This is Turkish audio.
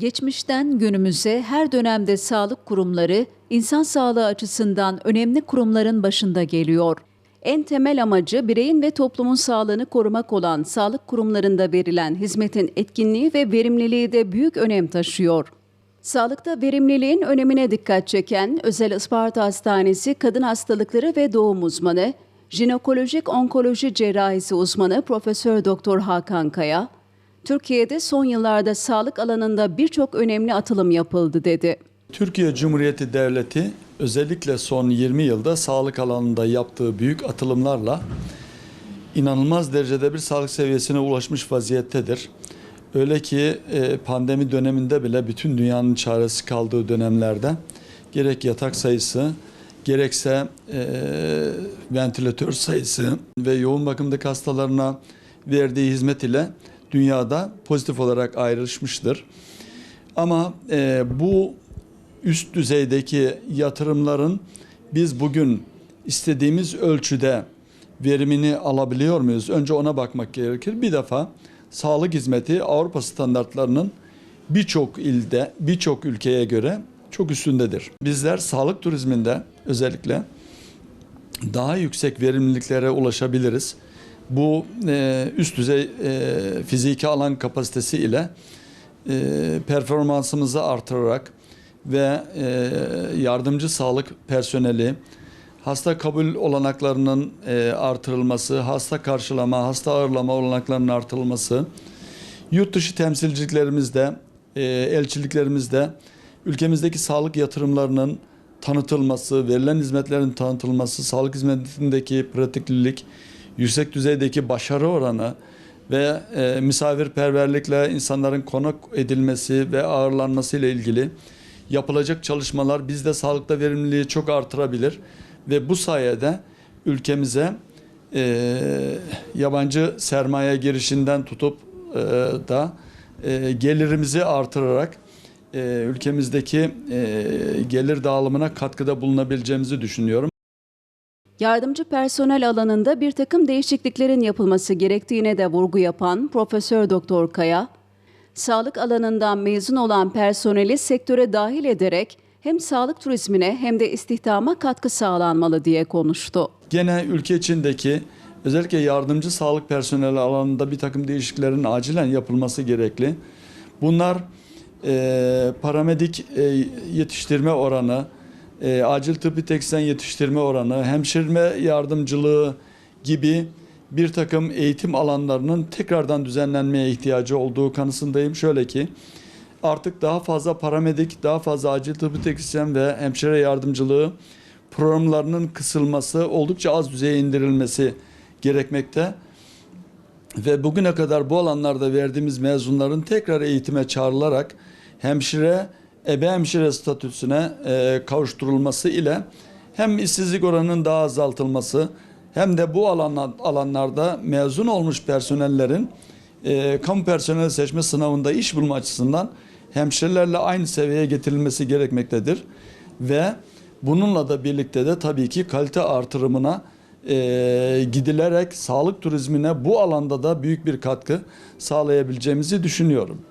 Geçmişten günümüze her dönemde sağlık kurumları insan sağlığı açısından önemli kurumların başında geliyor. En temel amacı bireyin ve toplumun sağlığını korumak olan sağlık kurumlarında verilen hizmetin etkinliği ve verimliliği de büyük önem taşıyor. Sağlıkta verimliliğin önemine dikkat çeken Özel Isparta Hastanesi Kadın Hastalıkları ve Doğum Uzmanı, Jinekolojik Onkoloji Cerrahisi uzmanı Profesör Doktor Hakan Kaya, Türkiye'de son yıllarda sağlık alanında birçok önemli atılım yapıldı dedi. Türkiye Cumhuriyeti Devleti özellikle son 20 yılda sağlık alanında yaptığı büyük atılımlarla inanılmaz derecede bir sağlık seviyesine ulaşmış vaziyettedir. Öyle ki e, pandemi döneminde bile bütün dünyanın çaresi kaldığı dönemlerde gerek yatak sayısı gerekse e, ventilatör sayısı ve yoğun bakımdaki hastalarına verdiği hizmet ile dünyada pozitif olarak ayrışmıştır. Ama e, bu üst düzeydeki yatırımların biz bugün istediğimiz ölçüde verimini alabiliyor muyuz? Önce ona bakmak gerekir. Bir defa sağlık hizmeti Avrupa standartlarının birçok ilde, birçok ülkeye göre çok üstündedir. Bizler sağlık turizminde özellikle daha yüksek verimliliklere ulaşabiliriz. Bu e, üst düzey e, fiziki alan kapasitesi ile e, performansımızı artırarak ve e, yardımcı sağlık personeli, hasta kabul olanaklarının e, artırılması, hasta karşılama, hasta ağırlama olanaklarının artırılması, yurt dışı temsilciliklerimizde, e, elçiliklerimizde ülkemizdeki sağlık yatırımlarının tanıtılması, verilen hizmetlerin tanıtılması, sağlık hizmetindeki pratiklilik, yüksek düzeydeki başarı oranı ve e, misafirperverlikle insanların konuk edilmesi ve ağırlanması ile ilgili yapılacak çalışmalar bizde sağlıkta verimliliği çok artırabilir ve bu sayede ülkemize e, yabancı sermaye girişinden tutup e, da e, gelirimizi artırarak e, ülkemizdeki e, gelir dağılımına katkıda bulunabileceğimizi düşünüyorum. Yardımcı personel alanında bir takım değişikliklerin yapılması gerektiğine de vurgu yapan Profesör Doktor Kaya, sağlık alanından mezun olan personeli sektöre dahil ederek hem sağlık turizmine hem de istihdama katkı sağlanmalı diye konuştu. Gene ülke içindeki özellikle yardımcı sağlık personeli alanında bir takım değişikliklerin acilen yapılması gerekli. Bunlar e, paramedik e, yetiştirme oranı, e, acil tıbbi teksten yetiştirme oranı, hemşirme yardımcılığı gibi bir takım eğitim alanlarının tekrardan düzenlenmeye ihtiyacı olduğu kanısındayım. Şöyle ki artık daha fazla paramedik, daha fazla acil tıbbi teknisyen ve hemşire yardımcılığı programlarının kısılması, oldukça az düzeye indirilmesi gerekmekte. Ve bugüne kadar bu alanlarda verdiğimiz mezunların tekrar eğitime çağrılarak hemşire, ebe hemşire statüsüne e, kavuşturulması ile hem işsizlik oranının daha azaltılması hem de bu alanlar, alanlarda mezun olmuş personellerin e, kamu personel seçme sınavında iş bulma açısından hemşirelerle aynı seviyeye getirilmesi gerekmektedir. Ve bununla da birlikte de tabii ki kalite artırımına e, gidilerek sağlık turizmine bu alanda da büyük bir katkı sağlayabileceğimizi düşünüyorum.